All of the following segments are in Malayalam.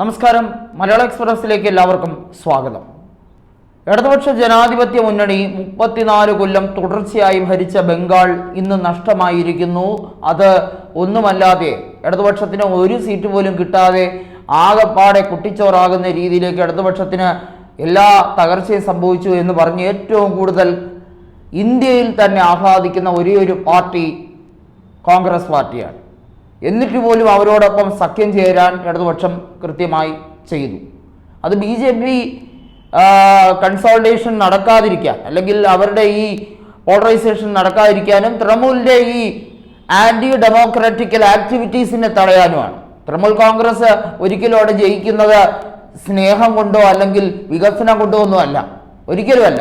നമസ്കാരം. മലയാള എക്സ്പ്രസിലേക്ക് എല്ലാവർക്കും സ്വാഗതം. ഇടതുപക്ഷ ജനാധിപത്യ മുന്നണി മുപ്പത്തിനാല് കൊല്ലം തുടർച്ചയായി ഭരിച്ച ബംഗാൾ ഇന്ന് നഷ്ടമായിരിക്കുന്നു. അത് ഒന്നുമല്ലാതെ ഇടതുപക്ഷത്തിന് ഒരു സീറ്റ് പോലും കിട്ടാതെ ആകപ്പാടെ കുട്ടിച്ചോറാകുന്ന രീതിയിലേക്ക് ഇടതുപക്ഷത്തിന് എല്ലാ തകർച്ചയും സംഭവിച്ചു എന്ന് പറഞ്ഞ് ഏറ്റവും കൂടുതൽ ഇന്ത്യയിൽ തന്നെ ആഹ്ലാദിക്കുന്ന ഒരേ ഒരു പാർട്ടി കോൺഗ്രസ് പാർട്ടിയാണ്. എന്നിട്ട് പോലും അവരോടൊപ്പം സഖ്യം ചേരാൻ ഇടതുപക്ഷം കൃത്യമായി ചെയ്തു. അത് ബി ജെ പി കൺസോൾട്ടേഷൻ നടക്കാതിരിക്കാൻ അല്ലെങ്കിൽ അവരുടെ ഈ പോളറൈസേഷൻ നടക്കാതിരിക്കാനും തൃണമൂലിന്റെ ഈ ആന്റി ഡെമോക്രാറ്റിക്കൽ ആക്ടിവിറ്റീസിനെ തടയാനുമാണ്. തൃണമൂൽ കോൺഗ്രസ് ഒരിക്കലും അവിടെ ജയിക്കുന്നത് സ്നേഹം കൊണ്ടോ അല്ലെങ്കിൽ വികസനം കൊണ്ടോ ഒന്നും അല്ല. ഒരിക്കലുമല്ല.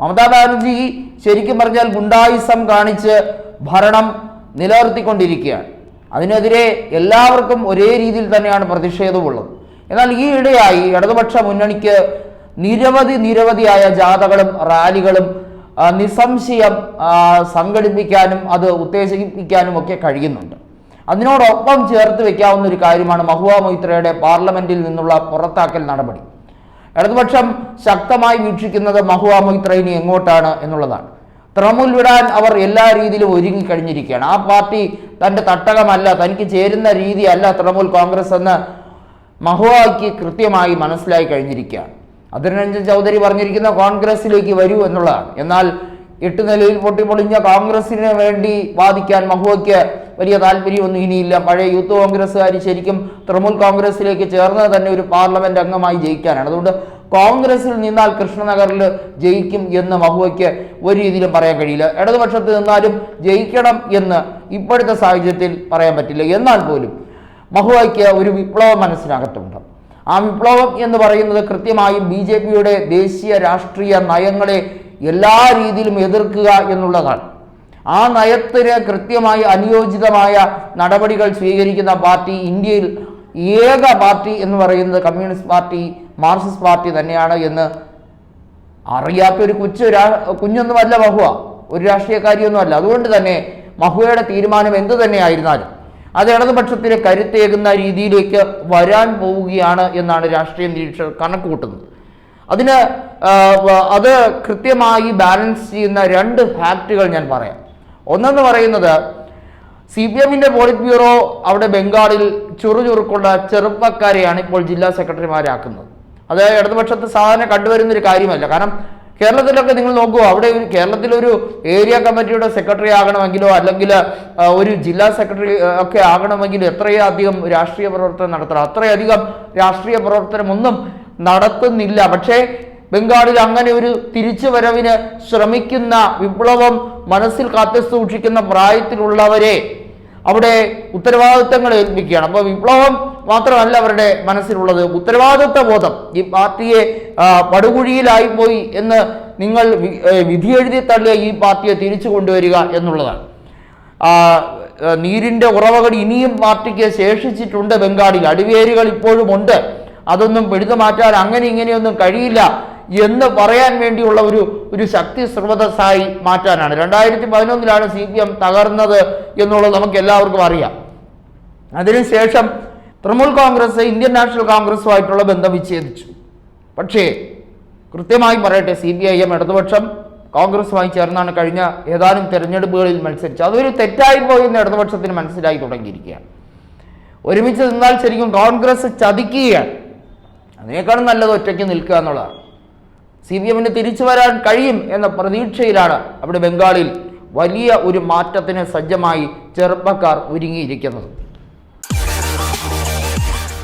മമതാ ബാനർജി ശരിക്കും പറഞ്ഞാൽ ഗുണ്ടായിസം കാണിച്ച് ഭരണം നിലനിർത്തിക്കൊണ്ടിരിക്കുകയാണ്. അതിനെതിരെ എല്ലാവർക്കും ഒരേ രീതിയിൽ തന്നെയാണ് പ്രതിഷേധമുള്ളത്. എന്നാൽ ഈ ഇടയായി ഇടതുപക്ഷ മുന്നണിക്ക് നിരവധി നിരവധിയായ ജാഥകളും റാലികളും നിസ്സംശയം സംഘടിപ്പിക്കാനും അത് ഉത്തേജിപ്പിക്കാനും ഒക്കെ കഴിയുന്നുണ്ട്. അതിനോടൊപ്പം ചേർത്ത് വെക്കാവുന്ന ഒരു കാര്യമാണ് മഹുവ മൊയ്ത്രയുടെ പാർലമെന്റിൽ നിന്നുള്ള പുറത്താക്കൽ നടപടി. ഇടതുപക്ഷം ശക്തമായി വീക്ഷിക്കുന്നത് മഹുവ മൊയ്ത്രയിനി എങ്ങോട്ടാണ് എന്നുള്ളതാണ്. തൃണമൂൽ വിടാൻ അവർ എല്ലാ രീതിയിലും ഒരുങ്ങി കഴിഞ്ഞിരിക്കുകയാണ്. ആ പാർട്ടി തന്റെ തട്ടകമല്ല തനിക്ക് ചേരുന്ന രീതിയല്ല തൃണമൂൽ കോൺഗ്രസ് എന്ന് മഹുവാക്കി കൃത്യമായി മനസ്സിലായി കഴിഞ്ഞിരിക്കുകയാണ്. അതിരഞ്ജൻ ചൗധരി പറഞ്ഞിരിക്കുന്ന കോൺഗ്രസിലേക്ക് വരൂ എന്നുള്ളതാണ്. എന്നാൽ എട്ട് നിലയിൽ പൊട്ടിപ്പൊളിഞ്ഞ കോൺഗ്രസിന് വേണ്ടി വാദിക്കാൻ മഹുവയ്ക്ക് വലിയ താല്പര്യമൊന്നും ഇനിയില്ല. പഴയ യൂത്ത് കോൺഗ്രസ്സുകാർ ശരിക്കും തൃണമൂൽ കോൺഗ്രസിലേക്ക് ചേർന്നത് തന്നെ ഒരു പാർലമെന്റ് അംഗമായി ജയിക്കാനാണ്. അതുകൊണ്ട് കോൺഗ്രസിൽ നിന്നാൽ കൃഷ്ണനഗറിൽ ജയിക്കും എന്ന് മഹുവയ്ക്ക് ഒരു രീതിയിലും പറയാൻ കഴിയില്ല. ഇടതുപക്ഷത്ത് നിന്നാലും ജയിക്കണം എന്ന് ഇപ്പോഴത്തെ സാഹചര്യത്തിൽ പറയാൻ പറ്റില്ല. എന്നാൽ പോലും മഹുവയ്ക്ക് ഒരു വിപ്ലവം മനസ്സിനകത്തുണ്ട്. ആ വിപ്ലവം എന്ന് പറയുന്നത് കൃത്യമായും ബി ജെ പിയുടെ ദേശീയ രാഷ്ട്രീയ നയങ്ങളെ എല്ലാ രീതിയിലും എതിർക്കുക എന്നുള്ളതാണ്. ആ നയത്തിന് കൃത്യമായി അനുയോജിതമായ നടപടികൾ സ്വീകരിക്കുന്ന പാർട്ടി ഇന്ത്യയിൽ ഏക പാർട്ടി എന്ന് പറയുന്നത് കമ്മ്യൂണിസ്റ്റ് പാർട്ടി മാർക്സിസ്റ്റ് പാർട്ടി തന്നെയാണ് എന്ന് അറിയാത്തൊരു കൊച്ചു രാ കുഞ്ഞൊന്നുമല്ല മഹുവ. ഒരു രാഷ്ട്രീയക്കാരിയൊന്നുമല്ല. അതുകൊണ്ട് തന്നെ മഹുവയുടെ തീരുമാനം എന്തു തന്നെയായിരുന്നാലും അത് ഇടതുപക്ഷത്തിലെ കരുത്തേകുന്ന രീതിയിലേക്ക് വരാൻ പോവുകയാണ് എന്നാണ് രാഷ്ട്രീയ നിരീക്ഷകർ കണക്ക് കൂട്ടുന്നത് അതിന് അത് കൃത്യമായി ബാലൻസ് ചെയ്യുന്ന രണ്ട് ഫാക്റ്റുകൾ ഞാൻ പറയാം. ഒന്നെന്ന് പറയുന്നത് സി പി എമ്മിന്റെ പോളിറ്റ് ബ്യൂറോ അവിടെ ബംഗാളിൽ ചുറുചുറുക്കുള്ള ചെറുപ്പക്കാരെയാണ് ഇപ്പോൾ ജില്ലാ സെക്രട്ടറിമാരാക്കുന്നത്. അത് ഇടതുപക്ഷത്ത് സാധാരണ കണ്ടുവരുന്ന ഒരു കാര്യമല്ല. കാരണം കേരളത്തിലൊക്കെ നിങ്ങൾ നോക്കുക അവിടെ ഒരു കേരളത്തിലൊരു ഏരിയ കമ്മിറ്റിയുടെ സെക്രട്ടറി ആകണമെങ്കിലോ അല്ലെങ്കിൽ ഒരു ജില്ലാ സെക്രട്ടറി ഒക്കെ ഒക്കെ എത്രയോ അധികം രാഷ്ട്രീയ പ്രവർത്തനം നടത്തണം? അത്രയധികം രാഷ്ട്രീയ പ്രവർത്തനമൊന്നും നടത്തുന്നില്ല. പക്ഷേ ബംഗാളിൽ അങ്ങനെ ഒരു തിരിച്ചു വരവിന് ശ്രമിക്കുന്ന വിപ്ലവം മനസ്സിൽ കാത്തു സൂക്ഷിക്കുന്ന പ്രായത്തിലുള്ളവരെ അവിടെ ഉത്തരവാദിത്തങ്ങൾ ഏൽപ്പിക്കുകയാണ്. അപ്പോൾ വിപ്ലവം മാത്രമല്ല അവരുടെ മനസ്സിലുള്ളത്. ഉത്തരവാദിത്വ ബോധം ഈ പാർട്ടിയെ പടുകുഴിയിലായി പോയി എന്ന് നിങ്ങൾ വിധി എഴുതി തള്ളിയ ഈ പാർട്ടിയെ തിരിച്ചു കൊണ്ടുവരിക എന്നുള്ളതാണ്. നീരിന്റെ ഉറവകൾ ഇനിയും പാർട്ടിക്ക് ശേഷിച്ചിട്ടുണ്ട് ബംഗാളിൽ. അടിവേരുകൾ ഇപ്പോഴും ഉണ്ട്. അതൊന്നും പിടിച്ചു മാറ്റാൻ അങ്ങനെ ഇങ്ങനെയൊന്നും കഴിയില്ല എന്ന് പറയാൻ വേണ്ടിയുള്ള ഒരു ഒരു ശക്തി സ്രോതസ്സായി മാറ്റാനാണ്. രണ്ടായിരത്തി പതിനൊന്നിലാണ് സി പി എം തകർന്നത് എന്നുള്ളത് നമുക്ക് എല്ലാവർക്കും അറിയാം. അതിനുശേഷം തൃണമൂൽ കോൺഗ്രസ് ഇന്ത്യൻ നാഷണൽ കോൺഗ്രസുമായിട്ടുള്ള ബന്ധം വിച്ഛേദിച്ചു. പക്ഷേ കൃത്യമായി പറയട്ടെ സി പി ഐ എം ഇടതുപക്ഷം കോൺഗ്രസുമായി ചേർന്നാണ് കഴിഞ്ഞ ഏതാനും തെരഞ്ഞെടുപ്പുകളിൽ മത്സരിച്ചത്. അതൊരു തെറ്റായി പോയി എന്ന് ഇടതുപക്ഷത്തിന് മനസ്സിലായി തുടങ്ങിയിരിക്കുകയാണ്. ഒരുമിച്ച് നിന്നാൽ ശരിക്കും കോൺഗ്രസ് ചതിക്കുകയാണ്. അതിനേക്കാളും നല്ലത് ഒറ്റയ്ക്ക് നിൽക്കുക എന്നുള്ളതാണ്. സി പി എമ്മിന് തിരിച്ചു വരാൻ കഴിയും എന്ന പ്രതീക്ഷയിലാണ് അവിടെ ബംഗാളിൽ വലിയ ഒരു മാറ്റത്തിന് സജ്ജമായി ചെറുപ്പക്കാർ ഒരുങ്ങിയിരിക്കുന്നത്.